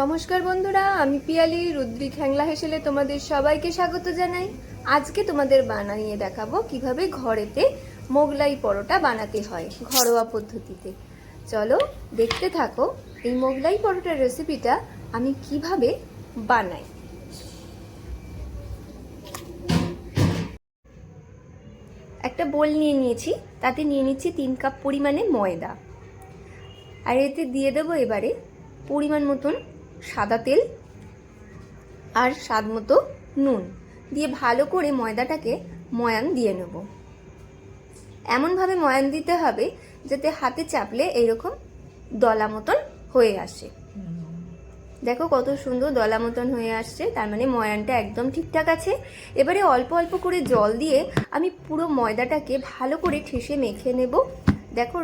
নমস্কার বন্ধুরা, আমি পিয়ালি রুদ্রিক হ্যাংলা হেসেলে তোমাদের সবাইকে স্বাগত জানাই। আজকে তোমাদের বানিয়ে দেখাবো কীভাবে ঘরেতে মোগলাই পরোটা বানাতে হয় ঘরোয়া পদ্ধতিতে। চলো দেখতে থাকো এই মোগলাই পরোটার রেসিপিটা আমি কীভাবে বানাই। একটা বোল নিয়ে নিয়েছি, তাতে নিয়ে নিচ্ছি তিন কাপ পরিমাণে ময়দা। আর এতে দিয়ে দেবো এবারে পরিমাণ মতন সাদা তেল আর স্বাদ মতো নুন। দিয়ে ভালো করে ময়দাটাকে ময়ান দিয়ে নেব। এমনভাবে ময়ান দিতে হবে যাতে হাতে চাপলে এইরকম দলা মতন হয়ে আসে। দেখো কত সুন্দর দলা মতন হয়ে আসছে, তার মানে ময়ানটা একদম ঠিকঠাক আছে। এবারে অল্প অল্প করে জল দিয়ে আমি পুরো ময়দাটাকে ভালো করে ঠেসে মেখে নেব। দেখো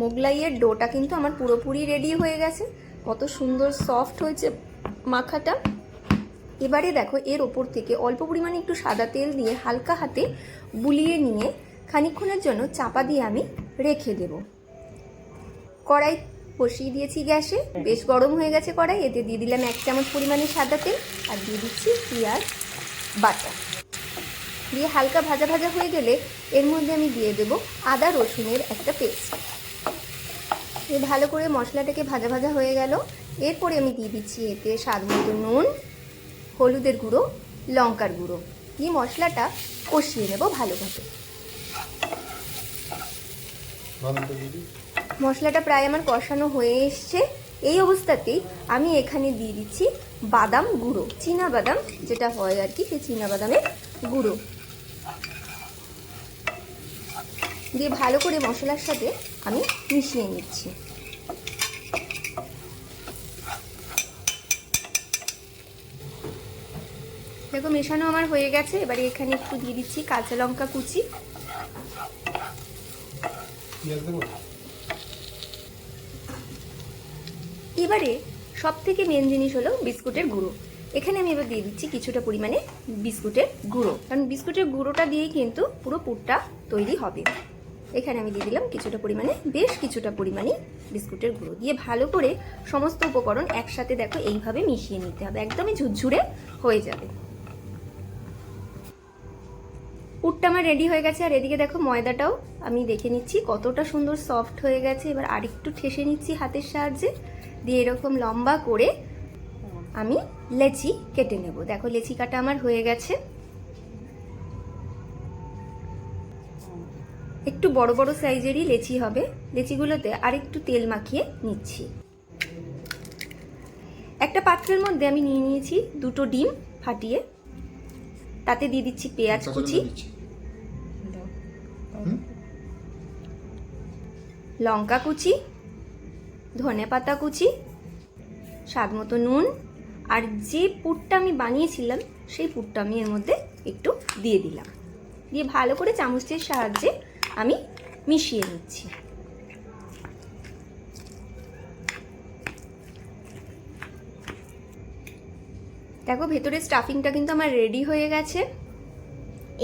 মোগলাইয়ের ডোটা কিন্তু আমার পুরোপুরি রেডি হয়ে গেছে। কত সুন্দর সফট হয়েছে মাখাটা। এবারে দেখো, এর ওপর থেকে অল্প পরিমাণে একটু সাদা তেল দিয়ে হালকা হাতে বুলিয়ে নিয়ে খানিকক্ষণের জন্য চাপা দিয়ে আমি রেখে দেব। কড়াই বসিয়ে দিয়েছি গ্যাসে। বেশ গরম হয়ে গেছে কড়াই, এতে দিয়ে দিলাম এক চামচ পরিমাণে সাদা তেল আর দিয়ে দিচ্ছি পেঁয়াজ বাটা। দিয়ে হালকা ভাজা ভাজা হয়ে গেলে এর মধ্যে আমি দিয়ে দেব আদা রসুনের একটা পেস্ট ভালো করে মশলাটাকে ভাজা ভাজা হয়ে গেল। এরপরে আমি দিয়ে দিচ্ছি এতে স্বাদ মতো নুন হলুদের গুঁড়ো লঙ্কার গুঁড়ো। দিয়ে মশলাটা কষিয়ে নেব ভালোভাবে। মশলাটা প্রায় আমার কষানো হয়ে এসছে। এই অবস্থাতেই আমি এখানে দিয়ে দিচ্ছি বাদাম গুঁড়ো চীনা বাদাম যেটা হয় আর কি সেই চীনা বাদামের গুঁড়ো। দিয়ে ভালো করে মশলার সাথে আমি মিশিয়ে নিচ্ছি। দেখো মেশানো আমার হয়ে গেছে, এবারে এখানে একটু দিয়ে দিচ্ছি কাঁচা লঙ্কা কুচি। এবারে সব থেকে মেন জিনিস হলো বিস্কুটের গুঁড়ো। এখানে আমি এবার দিয়ে দিচ্ছি কিছুটা পরিমাণে বিস্কুটের গুঁড়ো। কারণ বিস্কুটের গুঁড়োটা দিয়েই কিন্তু পুরো পুরটা তৈরি হবে। এখানে আমি দিয়ে দিলাম কিছুটা পরিমাণে, বেশ কিছুটা পরিমাণে বিস্কুটের গুঁড়ো। দিয়ে ভালো করে সমস্ত উপকরণ একসাথে দেখো এইভাবে মিশিয়ে নিতে হবে, একদমই ঝুরঝুরে হয়ে যাবে। পুরটা আমার রেডি হয়ে গেছে, আর এদিকে দেখো ময়দাটাও আমি দেখে নিচ্ছি কতটা সুন্দর সফট হয়ে গেছে। এবার আরেকটু ঠেসে নিচ্ছি হাতের সাহায্যে, দিয়ে এরকম লম্বা করে আমি লেচি কেটে নেব। দেখো লেচি কাটা আমার হয়ে গেছে। একটু বড় বড় সাইজেরই লেচি হবে। লেচিগুলোতে আরেকটু তেল মাখিয়ে নিচ্ছি। একটা পাত্রের মধ্যে আমি নিয়ে নিয়েছি দুটো ডিম ফাটিয়ে। তাতে দিয়ে দিচ্ছি পেঁয়াজ কুচি। লঙ্কা কুচি ধনে পাতা কুচি স্বাদ মতো নুন। আর যে পুরটা আমি বানিয়েছিলাম সেই পুরটা আমি এর মধ্যে একটু দিয়ে দিলাম। দিয়ে ভালো করে চামচের সাহায্যে আমি মিশিয়ে নিচ্ছি। দেখো, ভেতরের স্টাফিংটা কিন্তু আমার রেডি হয়ে গেছে।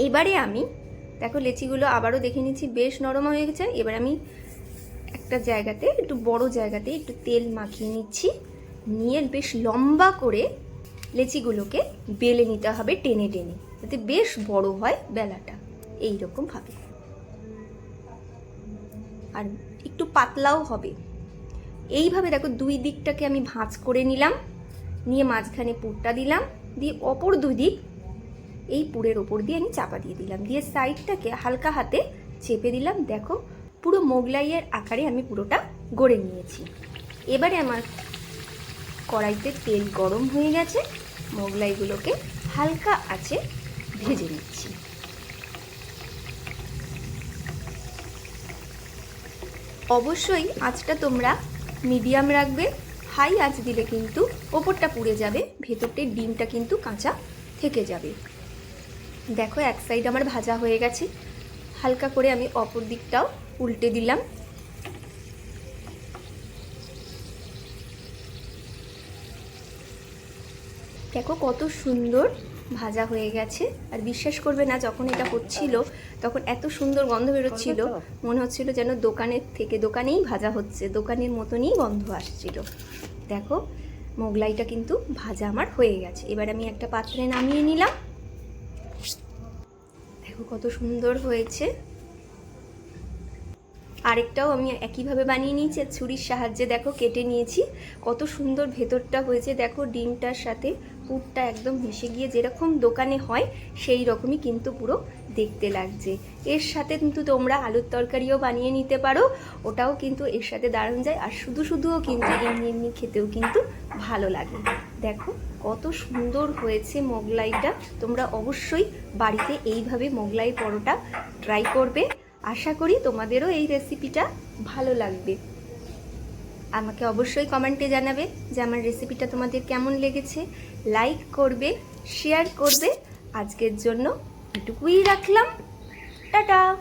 এবারে আমি, দেখো, লেচিগুলো আবারও দেখে নিচ্ছি, বেশ নরম হয়ে গেছে। এবার আমি একটা জায়গাতে, একটু বড় জায়গাতে একটু তেল মাখিয়ে নিচ্ছি। নিয়ে বেশ লম্বা করে লেচিগুলোকে বেলে নিতে হবে টেনে টেনে, যাতে বেশ বড় হয় বেলাটা। এই রকম ভাবে। আর একটু পাতলাও হবে। এইভাবে দেখো দুই দিকটাকে আমি ভাঁজ করে নিলাম, নিয়ে মাঝখানে পুরটা দিলাম, দিয়ে অপর দুই দিক এই পুরের ওপর দিয়ে আমি চাপা দিয়ে দিলাম। দিয়ে সাইডটাকে হালকা হাতে চেপে দিলাম। দেখো পুরো মোগলাইয়ের আকারে আমি পুরোটা গড়ে নিয়েছি। এবারে আমার কড়াইতে তেল গরম হয়ে গেছে। মোগলাইগুলোকে হালকা আছে ভেজে নিচ্ছি। অবশ্যই আঁচটা তোমরা মিডিয়াম রাখবে। হাই আঁচ দিলে কিন্তু ওপরটা পুড়ে যাবে ভেতরটের ডিমটা কিন্তু কাঁচা থেকে যাবে। দেখো এক সাইড আমার ভাজা হয়ে গেছে। হালকা করে আমি অপর দিকটাও উল্টে দিলাম। দেখো কত সুন্দর ভাজা হয়ে গেছে। আর বিশ্বাস করবে না যখন এটা হচ্ছিল তখন এত সুন্দর গন্ধ বেরোচ্ছিল মনে হচ্ছিল যেন দোকানের থেকে দোকানেই ভাজা হচ্ছে দোকানের মতনই গন্ধ আসছিল। দেখো মোগলাইটা কিন্তু ভাজা আমার হয়ে গেছে। এবার আমি একটা পাত্রে নামিয়ে নিলাম। দেখো কত সুন্দর হয়েছে। আরেকটাও আমি একইভাবে বানিয়ে নিয়েছি, আর ছুরির সাহায্যে দেখো কেটে নিয়েছি। কত সুন্দর ভেতরটা হয়েছে, দেখো ডিমটার সাথে পুরটা একদম মিশে গিয়ে যেরকম দোকানে হয়, সেই রকমই কিন্তু পুরো দেখতে লাগছে। এর সাথে কিন্তু তোমরা আলুর তরকারিও বানিয়ে নিতে পারো, ওটাও কিন্তু এর সাথে দারুণ যায়, আর শুধু শুধুও কিন্তু এমনি এমনি খেতেও কিন্তু ভালো লাগে। দেখো কত সুন্দর হয়েছে মোগলাইটা, তোমরা অবশ্যই বাড়িতে এইভাবে মোগলাই পরোটা ট্রাই করবে। আশা করি তোমাদেরও এই রেসিপিটা ভালো লাগবে। আমাকে অবশ্যই কমেন্টে জানাবে যে আমার রেসিপিটা তোমাদের কেমন লেগেছে। লাইক করবে শেয়ার করবে। আজকের জন্য এটুকুই রাখলাম। টাটা!